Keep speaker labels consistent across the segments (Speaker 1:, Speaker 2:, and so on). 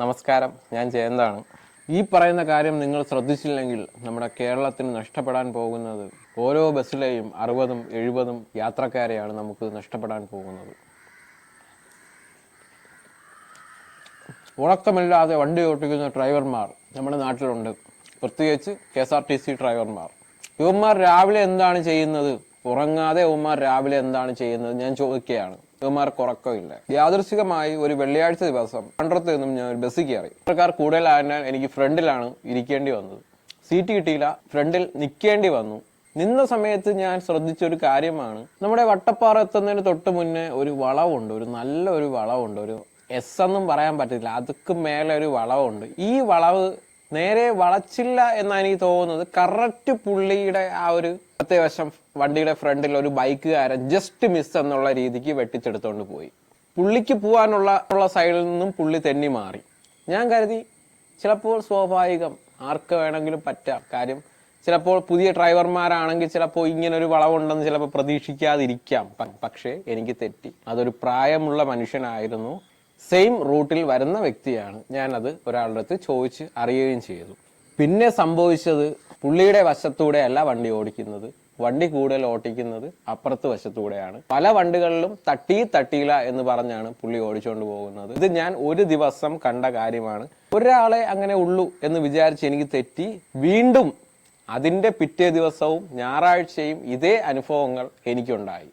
Speaker 1: നമസ്കാരം. ഞാൻ ജയന്താണ്. ഈ പറയുന്ന കാര്യം നിങ്ങൾ ശ്രദ്ധിച്ചില്ലെങ്കിൽ നമ്മുടെ കേരളത്തിന് നഷ്ടപ്പെടാൻ പോകുന്നത് ഓരോ ബസ്സിലെയും അറുപതും എഴുപതും യാത്രക്കാരെയാണ് നമുക്ക് നഷ്ടപ്പെടാൻ പോകുന്നത്. ഉറക്കമില്ലാതെ വണ്ടി ഓട്ടിക്കുന്ന ഡ്രൈവർമാർ നമ്മുടെ നാട്ടിലുണ്ട്. പ്രത്യേകിച്ച് K S R T C ഡ്രൈവർമാർ. ഇവന്മാർ രാവിലെ എന്താണ് ചെയ്യുന്നത്? ഉറങ്ങാതെ ഉമ്മാർ രാവിലെ എന്താണ് ചെയ്യുന്നത്? ഞാൻ ചോദിക്കുകയാണ്. ഇവന്മാർക്ക് ഉറക്കമില്ല യാദൃശികമായി ഒരു വെള്ളിയാഴ്ച ദിവസം പണ്ടത്ത് നിന്നും ഞാൻ ഒരു ബസ്സിൽ കയറി. യാത്രക്കാർ കൂടുതലായതിനാൽ എനിക്ക് ഫ്രണ്ടിലാണ് ഇരിക്കേണ്ടി വന്നത്. സീറ്റ് കിട്ടിയില്ല. ഫ്രണ്ടിൽ നിൽക്കേണ്ടി വന്നു. നിന്ന സമയത്ത് ഞാൻ ശ്രദ്ധിച്ച ഒരു കാര്യമാണ്. നമ്മുടെ വട്ടപ്പാറ എത്തുന്നതിന് തൊട്ട് മുന്നേ ഒരു വളവുണ്ട്. ഒരു നല്ല ഒരു വളവുണ്ട്. ഒരു എസ് എന്നും പറയാൻ പറ്റില്ല അതുക്ക് മേലെ ഒരു വളവുണ്ട്. ഈ വളവ് നേരെ വളച്ചില്ല എന്നാണ് എനിക്ക് തോന്നുന്നത്. കറക്റ്റ് പുള്ളിയുടെ ആ ഒരു അത്യാവശ്യം വണ്ടിയുടെ ഫ്രണ്ടിൽ ഒരു ബൈക്കുകാരൻ ജസ്റ്റ് മിസ് എന്നുള്ള രീതിക്ക് വെട്ടിച്ചെടുത്തോണ്ട് പോയി. പുള്ളിക്ക് പോകാനുള്ള ഉള്ള സൈഡിൽ നിന്നും പുള്ളി തെന്നി മാറി. ഞാൻ കരുതി ചിലപ്പോൾ സ്വാഭാവികം ആർക്ക് വേണമെങ്കിലും പറ്റാം. കാര്യം ചിലപ്പോൾ പുതിയ ഡ്രൈവർമാരാണെങ്കിൽ ചിലപ്പോൾ ഇങ്ങനെ ഒരു വളവുണ്ടെന്ന് ചിലപ്പോൾ പ്രതീക്ഷിക്കാതിരിക്കാം. പക്ഷേ എനിക്ക് തെറ്റി. അതൊരു പ്രായമുള്ള മനുഷ്യനായിരുന്നു. സെയിം റൂട്ടിൽ വരുന്ന വ്യക്തിയാണ് ഞാനത് ഒരാളുടെ അടുത്ത് ചോദിച്ച് അറിയുകയും ചെയ്തു. പിന്നെ സംഭവിച്ചത് പുള്ളിയുടെ വശത്തൂടെ അല്ല വണ്ടി ഓടിക്കുന്നത്. വണ്ടി കൂടുതൽ ഓട്ടിക്കുന്നത് അപ്പുറത്ത് വശത്തൂടെയാണ്. പല വണ്ടികളിലും തട്ടി തട്ടിയില്ല എന്ന് പറഞ്ഞാണ് പുള്ളി ഓടിച്ചുകൊണ്ട് പോകുന്നത്. ഇത് ഞാൻ ഒരു ദിവസം കണ്ട കാര്യമാണ്. ഒരാളെ അങ്ങനെ ഉള്ളൂ എന്ന് വിചാരിച്ച് എനിക്ക് തെറ്റി. വീണ്ടും അതിന്റെ പിറ്റേ ദിവസവും ഞായറാഴ്ചയും ഇതേ അനുഭവങ്ങൾ എനിക്കുണ്ടായി.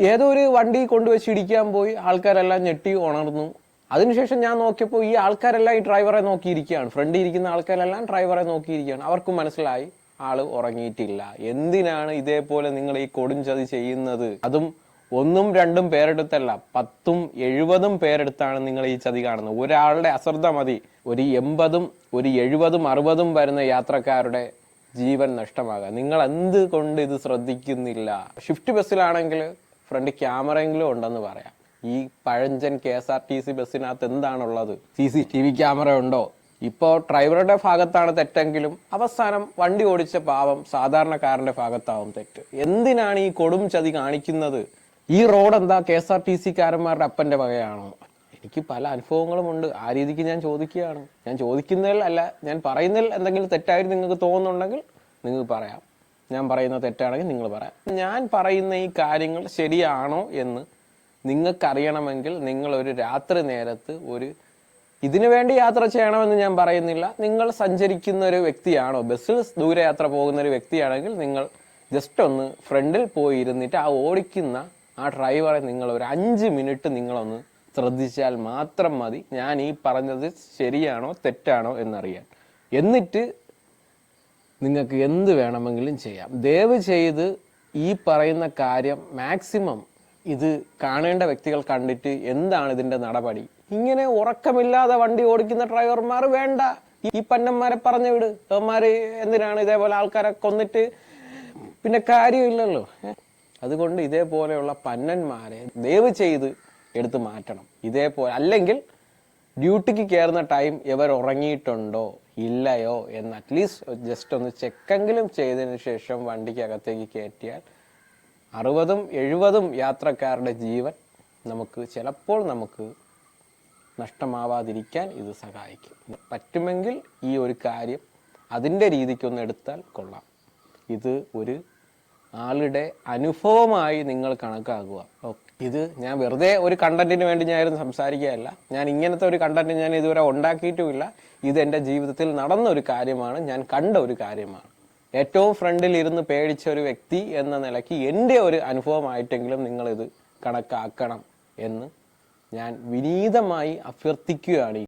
Speaker 1: ഏതോ ഒരു വണ്ടി കൊണ്ടുവച്ച് ഇടിക്കാൻ പോയി. ആൾക്കാരെല്ലാം ഞെട്ടി ഉണർന്നു. അതിനുശേഷം ഞാൻ നോക്കിയപ്പോൾ ഈ ആൾക്കാരെല്ലാം ഈ ഡ്രൈവറെ നോക്കിയിരിക്കുകയാണ്. ഫ്രണ്ടിൽ ഇരിക്കുന്ന ആൾക്കാരെല്ലാം ഡ്രൈവറെ നോക്കിയിരിക്കുകയാണ്. അവർക്കും മനസ്സിലായി ആൾ ഉറങ്ങിയിട്ടില്ല. എന്തിനാണ് ഇതേപോലെ നിങ്ങൾ ഈ കൊടുംചതി ചെയ്യുന്നത്? അതും ഒന്നും രണ്ടും പേരെടുത്തല്ല പത്തും എഴുപതും പേരെടുത്താണ് നിങ്ങൾ ഈ ചതി കാണുന്നത്. ഒരാളുടെ അശ്രദ്ധ മതി. ഒരു എൺപതും ഒരു എഴുപതും അറുപതും വരുന്ന യാത്രക്കാരുടെ ജീവൻ നഷ്ടമാകുക നിങ്ങൾ എന്ത് കൊണ്ട് ഇത് ശ്രദ്ധിക്കുന്നില്ല? ഷിഫ്റ്റ് ബസ്സിലാണെങ്കിൽ ഫ്രണ്ട് ക്യാമറയെങ്കിലും ഉണ്ടെന്ന് പറയാം. ഈ പഴഞ്ചൻ K S R T C ബസ്സിനകത്ത് എന്താണുള്ളത്? C C T V camera ഉണ്ടോ? ഇപ്പോൾ ഡ്രൈവറുടെ ഭാഗത്താണ് തെറ്റെങ്കിലും അവസാനം വണ്ടി ഓടിച്ച പാവം സാധാരണക്കാരന്റെ ഭാഗത്താവും തെറ്റ്. എന്തിനാണ് ഈ കൊടും ചതി കാണിക്കുന്നത്? ഈ റോഡ് എന്താ K S R T C കാരന്മാരുടെ അപ്പന്റെ വകയാണോ? എനിക്ക് പല അനുഭവങ്ങളും ഉണ്ട്. ആ രീതിക്ക് ഞാൻ ചോദിക്കുകയാണ്. ഞാൻ ചോദിക്കുന്നതിൽ അല്ല ഞാൻ പറയുന്നതിൽ എന്തെങ്കിലും തെറ്റായിട്ട് നിങ്ങൾക്ക് തോന്നുന്നുണ്ടെങ്കിൽ നിങ്ങൾക്ക് പറയാം. ഞാൻ പറയുന്ന തെറ്റാണെങ്കിൽ നിങ്ങൾ പറയാം. ഞാൻ പറയുന്ന ഈ കാര്യങ്ങൾ ശരിയാണോ എന്ന് നിങ്ങൾക്കറിയണമെങ്കിൽ നിങ്ങൾ ഒരു രാത്രി നേരത്ത് ഒരു ഇതിനു വേണ്ടി യാത്ര ചെയ്യണമെന്ന് ഞാൻ പറയുന്നില്ല. നിങ്ങൾ സഞ്ചരിക്കുന്ന ഒരു വ്യക്തിയാണോ ബസ്സിൽ ദൂരയാത്ര പോകുന്ന ഒരു വ്യക്തിയാണെങ്കിൽ നിങ്ങൾ ജസ്റ്റ് ഒന്ന് ഫ്രണ്ടിൽ പോയി ഇരുന്നിട്ട് ആ ഓടിക്കുന്ന ആ ഡ്രൈവറെ നിങ്ങൾ ഒരു അഞ്ച് മിനിറ്റ് നിങ്ങളൊന്ന് ശ്രദ്ധിച്ചാൽ മാത്രം മതി. ഞാൻ ഈ പറഞ്ഞത് ശരിയാണോ തെറ്റാണോ എന്നറിയാൻ. എന്നിട്ട് നിങ്ങൾക്ക് എന്ത് വേണമെങ്കിലും ചെയ്യാം. ദയവ് ചെയ്ത് ഈ പറയുന്ന കാര്യം മാക്സിമം ഇത് കാണേണ്ട വ്യക്തികൾ കണ്ടിട്ട് എന്താണ് ഇതിന്റെ നടപടി? ഇങ്ങനെ ഉറക്കമില്ലാതെ വണ്ടി ഓടിക്കുന്ന ഡ്രൈവർമാർ വേണ്ട. ഈ പന്നന്മാരെ പറഞ്ഞു വിട്. അവന്മാര് എന്തിനാണ് ഇതേപോലെ ആൾക്കാരെ കൊന്നിട്ട്? പിന്നെ കാര്യമില്ലല്ലോ? അതുകൊണ്ട് ഇതേപോലെയുള്ള പന്നന്മാരെ ദയവ് ചെയ്ത് എടുത്തു മാറ്റണം. ഇതേപോലെ അല്ലെങ്കിൽ ഡ്യൂട്ടിക്ക് കയറുന്ന ടൈം ഇവർ ഉറങ്ങിയിട്ടുണ്ടോ? ഇല്ലയോ? എന്ന് അറ്റ്ലീസ്റ്റ് ജസ്റ്റ് ഒന്ന് ചെക്കെങ്കിലും ചെയ്തതിന് ശേഷം വണ്ടിക്ക് അകത്തേക്ക് കയറ്റിയാൽ അറുപതും എഴുപതും യാത്രക്കാരുടെ ജീവൻ നമുക്ക് ചിലപ്പോൾ നമുക്ക് നഷ്ടമാവാതിരിക്കാൻ ഇത് സഹായിക്കും. പറ്റുമെങ്കിൽ ഈ ഒരു കാര്യം അതിന്റെ രീതിക്കൊന്ന് എടുത്താൽ കൊള്ളാം. ഇത് ഒരു ആളുടെ അനുഭവമായി നിങ്ങൾ കണക്കാക്കുക. ഇത് ഞാൻ വെറുതെ ഒരു കണ്ടന്റിന് വേണ്ടി ഞാനിരുന്ന് സംസാരിക്കുകയല്ല. ഞാൻ ഇങ്ങനത്തെ ഒരു കണ്ടന്റ് ഞാൻ ഇതുവരെ ഉണ്ടാക്കിയിട്ടുമില്ല. ഇത് എന്റെ ജീവിതത്തിൽ നടന്ന ഒരു കാര്യമാണ്. ഞാൻ കണ്ട ഒരു കാര്യമാണ്. ഏറ്റവും ഫ്രണ്ടിൽ ഇരുന്ന് പേടിച്ച ഒരു വ്യക്തി എന്ന നിലയ്ക്ക് എന്റെ ഒരു അനുഭവമായിട്ടെങ്കിലും നിങ്ങളിത് കണക്കാക്കണം എന്ന് ഞാൻ വിനീതമായി അഭ്യർത്ഥിക്കുകയാണ്